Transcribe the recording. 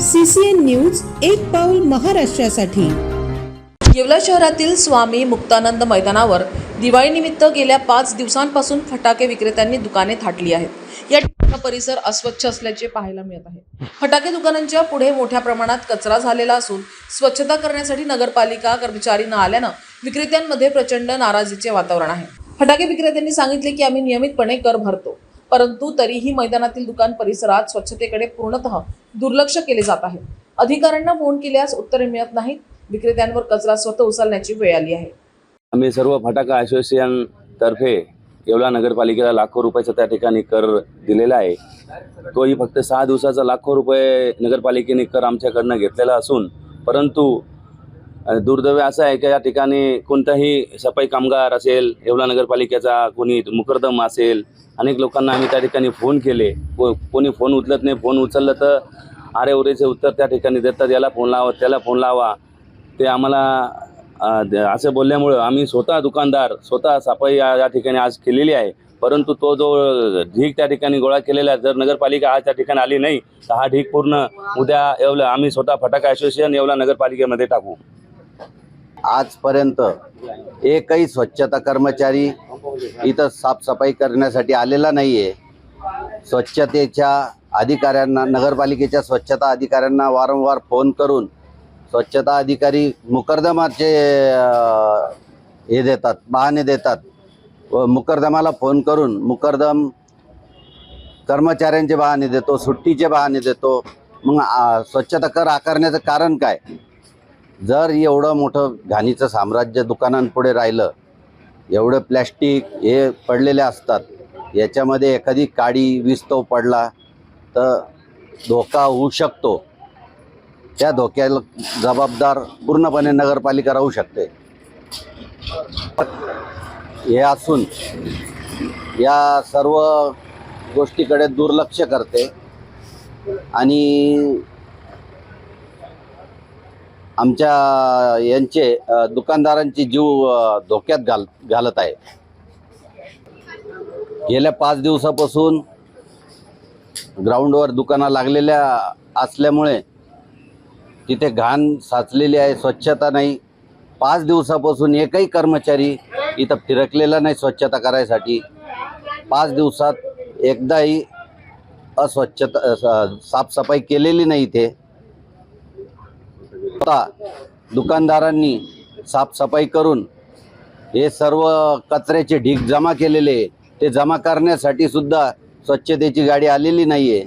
CCN news एक पाऊल महाराष्ट्रासाठी. येवला शहरातील स्वामी मुक्तानंद मैदानावर दिवाळीनिमित्त गेल्या पाच दिवसांपासून फटाके विक्रेत्यांनी दुकाने थाटली आहेत. या ठिकाणचा परिसर अस्वच्छ असल्याचे पाहायला मिळत आहे. फटाके दुकानांच्या पुढे मोठ्या प्रमाणात कचरा झालेला असून स्वच्छता करण्यासाठी नगरपालिका कर्मचारी न आल्यानं विक्रेत्यांमध्ये प्रचंड नाराजीचे वातावरण आहे. फटाके विक्रेत्यांनी सांगितले की आम्ही नियमितपणे कर भरतो. परंतु तरीही मैदानातील दुकान परिसरात स्वच्छतेकडे पूर्णतः दुर्लक्ष केले जात आहे. अधिकाऱ्यांना फोन केल्यास उत्तरे मिळत नाहीत. विक्रेत्यांवर कचरा स्वतः उचलण्याची वेळ आली आहे. आम्ही सर्व फटाका असोसिएशन तर्फे येवला नगरपालिकेला लाखो रुपयाचा त्या ठिकाणी कर दिलेला आहे. तोही फक्त सहा दिवसाचा लाखो रुपये नगरपालिकेने कर आमच्याकडनं घेतलेला असून परंतु दुर्दैव असं आहे की या ठिकाणी कोणताही सफाई कामगार असेल येवला नगरपालिकेचा कोणी मुकरदम असेल अनेक लोकांना आम्ही त्या ठिकाणी फोन केले. को कोणी फोन उचलत नाही फोन उचललं तर आरे ओरेचे उत्तर त्या ठिकाणी देतात याला फोन लावा त्याला फोन लावा. ते आम्हाला द- असं बोलल्यामुळं आम्ही स्वतः दुकानदार स्वतः सफाई या या ठिकाणी आज केलेली आहे. परंतु तो जो ढीक त्या ठिकाणी गोळा केलेला आहे जर नगरपालिका आज त्या ठिकाणी आली नाही तर हा ढीक पूर्ण उद्या येवला आम्ही स्वतः फटाका असोसिएशन येवला नगरपालिकेमध्ये टाकू. आजपर्यंत एकही स्वच्छता कर्मचारी इथं साफसफाई करण्यासाठी आलेला नाही आहे स्वच्छतेच्या अधिकाऱ्यांना नगरपालिकेच्या स्वच्छता अधिकाऱ्यांना वारंवार फोन करून स्वच्छता अधिकारी मुकर्दमाचे हे देतात बहाणे देतात. व मुकर्दमाला फोन करून मुकर्दम कर्मचाऱ्यांचे बहाणे देतो सुट्टीचे बहाणे देतो. मग स्वच्छता कर आकारण्याचं कारण काय? जर एवढं मोठं घाणीचं साम्राज्य दुकानांपुढे राहिलं एवढं प्लॅस्टिक हे पडलेले असतात याच्यामध्ये एखादी काडी विस्तव पडला तर धोका होऊ शकतो. त्या धोक्याला जबाबदार पूर्णपणे नगरपालिका राहू शकते. हे असून या सर्व गोष्टीकडे दुर्लक्ष करते आणि आमच्या यांचे दुकानदारांचे दुकानदारांची जीव धोक्यात घाल घालत आहे. गेल्या पाच दिवसापासून ग्राउंडवर दुकानं लागलेल्या असल्यामुळे तिथे घाण साचलेली आहे स्वच्छता नाही. पाच दिवसापासून एकही कर्मचारी इथं फिरकलेला नाही स्वच्छता करायसाठी. पाच दिवसात एकदाही अस्वच्छता साफसफाई केलेली नाही इथे. स्वतः दुकानदारांनी साफसफाई करून हे सर्व कचऱ्याचे ढीग जमा केलेले आहे. ते जमा करण्यासाठी सुद्धा स्वच्छतेची गाडी आलेली नाही आहे